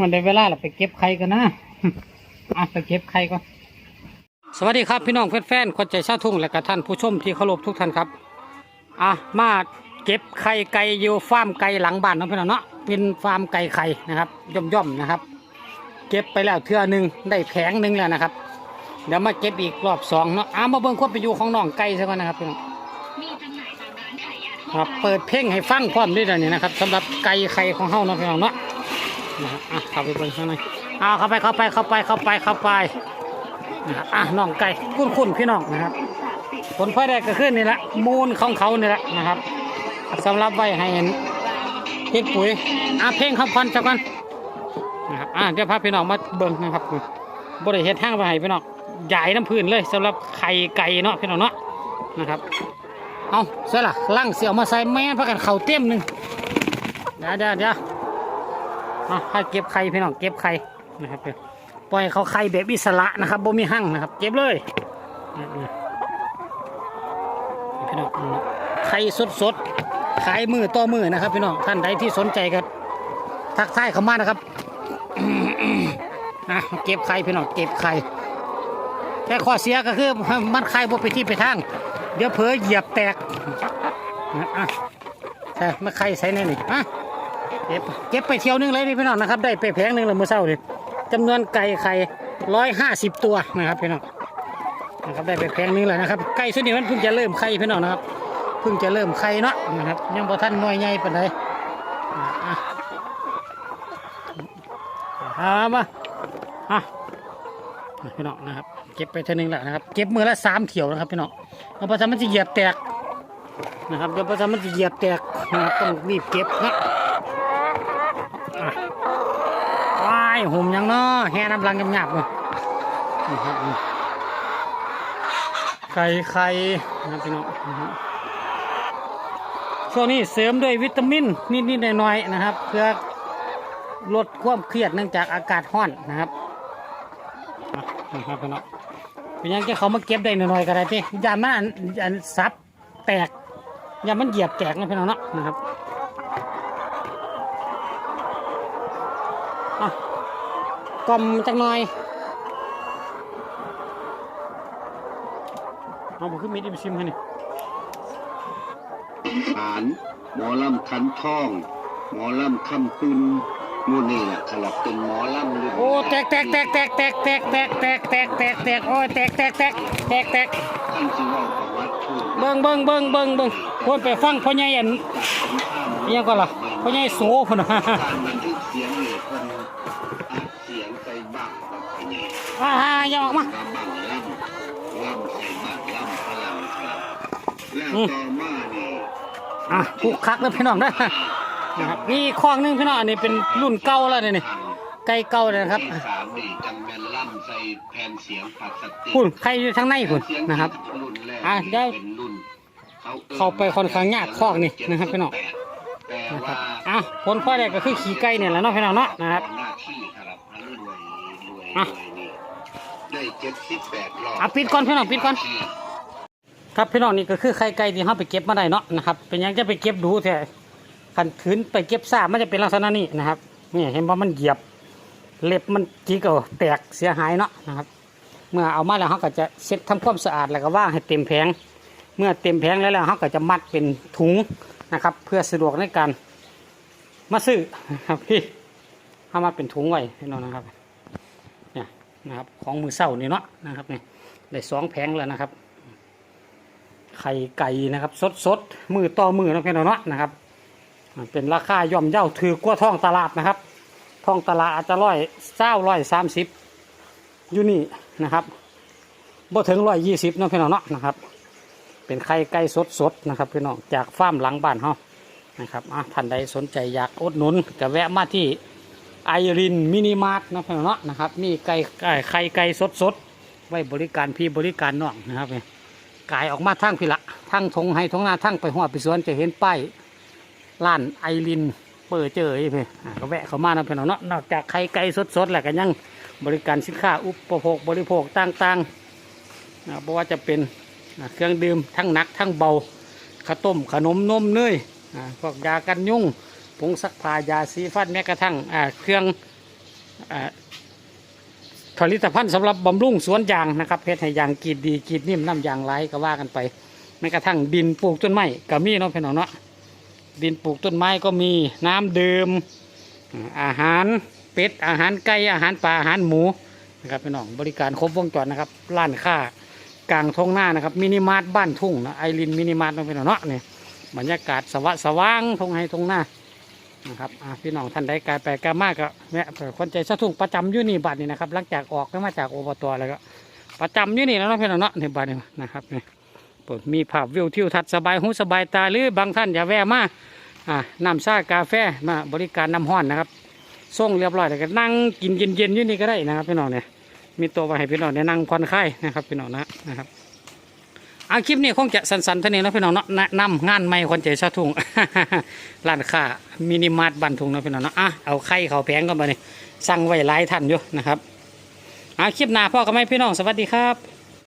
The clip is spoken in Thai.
มันได้เวลาเราไปเก็บไข่กันนะอะไปเก็บไข่ก่อนสวัสดีครับพี่น้องแฟนๆคนใจชาทุ่งและก็ท่านผู้ชมที่เคารพทุกท่านครับอะมาเก็บไข่ไก่อยู่ฟาร์มไก่หลังบ้านเนาะพี่น้องเนาะเป็นฟาร์มไก่ไข่นะครับย่อมๆนะครับ เก็บไปแล้วเทื่อหนึ่งได้แผงหนึ่งแล้วนะครับ เดี๋ยวมาเก็บอีกรอบสองเนาะอะมาเบิ่งความเป็นอยู่ของน้องไก่ซะก่อนนะครับพี่น้องครับเปิดเพลงให้ฟังพร้อมด้วยเดี๋ยวนี้นะครับสำหรับไก่ไข่ของเฮาเนาะพี่น้องเนาะ นะครับอะเข้าไปเบิ่งข้างในอ่าเข้าไปเข้าไปเข้าไปเข้าไปเข้าไปนะครับอะน้องไก่คุ้นคุ้นพี่น้องนะครับ ผลพลอยได้ก็ขึ้นนี่แหละมูลของเขานี่แหละนะครับสำหรับไว้ให้เห็นเฮ็ดปุ๋ยอะเพลงขับพันสักกันนะครับอะเดี๋ยวพาพี่น้องมาเบิ่งนะครับบริเฮ็ดทางไปให้พี่น้องใหญ่น้ำพื้นเลยสำหรับไข่ไก่เนาะพี่น้องเนาะนะครับเอาเสร็จละล่างเสียวมาใส่แม่นพักกันเข่าเต็มหนึ่งเดี๋ยวเดี๋ยว เดี๋ยวเอาให้เก็บไข่พี่น้องเก็บไข่นะครับปล่อยเขาไข่แบบอิสระนะครับบ่มีหั่งนะครับ เก็บเลยอืมๆพี่น้องไข่สดสดขายมือต่อมือนะครับ พี่น้องท่านใดที่สนใจก็ทักทายเข้ามานะครับอะเก็บไข่พี่น้องเก็บไข่แต่ข้อเสียก็คือมันไข่บ่ไปที่ไปทางเดี๋ยวเผลอเหยียบแตกอะอะใช่มาใครใส่ในนี่อะ เก็บเก็บไปเที่ยวนึงเลยนี่พี่น้องนะครับได้ไปแผงหนึงเลยเมื่อเช้าเลยจำนวนไก่ไข่ร้อยห้าสิบตัวนะครับพี่น้องนะครับได้ไปแผงหนึงเลยนะครับไก่ส่วนนี้มันเพิ่งจะเริ่มไข่พี่น้องนะครับเพิ่งจะเริ่มไข่เนาะนะครับยังพอท่านน้อยใหญ่ปานใดอะอ่ามาอะพี่น้องนะครับเก็บไปเท่านึงแล้วนะครับเก็บมือละสามเถี่ยวนะครับพี่น้องเอาไปทำมันจะเหยียบแตกนะครับเดี๋ยวไปทำมันจะเหยียบแตกนะครับต้องรีบเก็บนะอะว้าย หุ่มยังเนาะแห่น้ำลังหยาบๆเลยนะครับไข่ไข่นะครับพี่น้องนะครับช่วงนี้เสริมด้วยวิตามินนิดๆหน่อยๆนะครับ เพื่อลดความเครียดเนื่องจากอากาศร้อนนะครับอะนะครับพี่น้องเป็นหยังแกเขามาเก็บได้หน่อยๆก็ได้ที่ยามันอันอันซับแตกยามันเหยียบแตกนะพี่น้องเนาะนะครับ อะ กลมจังหน่อยเอาผมขึ้นมีดิมซิมให้นี่ขานหมอลำคันทอง หมอลำคำตุนนู่นนี่แหละขลับเป็นหมอลำเรื่องโอ้แตกแตกแตกแตกแตกแตกแตกแตกแตกแตกแตกโอ้ยแตกแตกแตกแตกแตกท่านสิเว่าประวัติทูตเบิ่งเบิ่งเบิ่งเบิ่งเบิ่งควรไปฟังพ่อใหญ่อันสงครามอิหยังก็ล่ะพ่อใหญ่โสพุ่นน่ะ อ่าอย่าออกมาลำบังลำลำใส่บังลำพลังครับแล้วต่อมานี่อะผูกคักแล้วพี่น้องนะนะครับนี่คลองนึงพี่น้องอันนี้เป็นรุ่นเก่าแล้วเนี่ยนี่ไก่เก่าเลยนะครับคุณใครอยู่ทางในคุณนะครับอะเดี๋ยวเป็นรุ่นอิ้นเข้าไปค่อนข้างยากคลอกนี่นะครับพี่น้องนะครับอะผลพลอยได้ก็คือขี่ไก่เนี่ยแหละเนาะพี่น้องเนาะนะครับอันนี้รวยรวย อะรวยนี่ได้เจ็ดสิบแปดรอบอะปิดก่อนพี่น้องปิดก่อน ครับพี่น้องนี่ก็คือไข่ไก่ที่เราไปเก็บมาได้เนาะนะครับ เป็นหยังจะไปเก็บดูแท้ขันถืนไปเก็บซ่ามันจะเป็นลักษณะนี้นะครับนี่เห็นว่ามันเหยียบเล็บมันจิกเอาแตกเสียหายเนาะนะครับ เมื่อเอามาแล้วเขาก็จะเช็ดทำความสะอาดแล้วก็ว่างให้เต็มแผง เมื่อเต็มแผงแล้วแล้วเขาก็จะมัดเป็นถุงนะครับ เพื่อสะดวกในการมาซื้อนะครับพี่เอามาเป็นถุงไว้พี่น้องนะครับเนะครับของมือเศร้านี่เนาะนะครับนี่ได้สองแผงแล้วนะครับ ไข่ไก่นะครับ สดสดมือต่อมือนะพี่น้องเนาะนะครับ เป็นราคาย่อมเย่าถือกว่าท้องตลาดนะครับท้องตลาดอาจจะร้อยเศร้าร้อยสามสิบอยู่นี่นะครับบ่ถึงร้อยยี่สิบนาะพี่น้องเนาะนะครับ เป็นไข่ไก่สดสดๆนะครับพี่น้องจากฟาร์มหลังบ้านเฮานะครับอะท่านใดสนใจอยากอดหนุนก็แวะมาที่ ไอรินมินิมาร์ทนะพี่น้องเนาะนะครับ มีไก่ไก่ไข่ไก่สดสดไว้บริการพี่บริการน้องนะครับเนี่ยกายออกมาทั้งพิละทั้งทงให้ทงนาทั้งไปหัวไปสวนจะเห็นป้ายร้านไอรินเปิดเจอไอ้เพื่อ่าก็แวะเข้ามานะเพื่อนเนาะนอกจากไข่ไก่สดๆแล้วก็ยังบริการสินค้าอุปโภคบริโภคต่างๆนะเพราะว่าจะเป็นเครื่องดื่มทั้งหนักทั้งเบาข้าวต้มขนมนมเนยอ่าพวกยากันยุง ผงซักผ้ายาสีฟันแม้กระทั่งเครื่องอผลิตภัณฑ์สำหรับบำรุงสวนยางนะครับเพชรให้ยางกีดดีกีดนิ่มน้ำยางไหลก็ว่ากันไปแม้กระทั่งดินปลูกต้นไม้ก็มีเนาะพี่น้องเนาะดินปลูกต้นไม้ก็มีน้ำดื่มอาหารเป็ดอาหารไก่อาหารปลาอาหารหมูนะครับพี่น้องบริการครบวงจรนะครับร้านค้ากลางทงหน้านะครับมินิมาร์ทบ้านทุ่งนะไอรินมินิมาร์ทเนาะพี่น้องเนาะเนี่ยบรรยากาศสว่างทงให้ทงหน้า นะครับอะพี่น้องท่านใดกายไปกายมากก็แวะเผื่อคนใจสะทุ่งประจำอยู่นี่บัดนี้นะครับหลังจากออกมาจากโอบตแล้วก็ ประจำอยู่นี่แล้วเนะพี่น้องเนาะในบัดนี้นะครับนี่เปิดมีภาพวิวทิวทัศน์สบายหูสบายตาหรือบางท่านอย่าแวะมาอะน้ำชากาแฟมาบริการน้ำห้อนนะครับส่งเรียบร้อยแล้วก็นั่งกินเย็นๆอยู่นี่ก็ได้นะครับพี่น้องเนี่ยมีตัวไว้ให้พี่น้องเนี่ยนั่งผ่อนคลายนะครับพี่น้องนะนะครับ อาคลิปนี้คงจะสั้นๆเท่านี้นะพี่น้องเนาะแนะนำงานใหม่คนเจชาทุ่งร้านค้ามินิมาร์ทบันทุงนะพี่น้องเนาะอะเอาไข่เขาแพงกันมาเนี่ยสั่งไว้หลายท่านอยู่นะครับอาคลิปหน้าพ่อก็ไม่พี่น้องสวัสดีครับ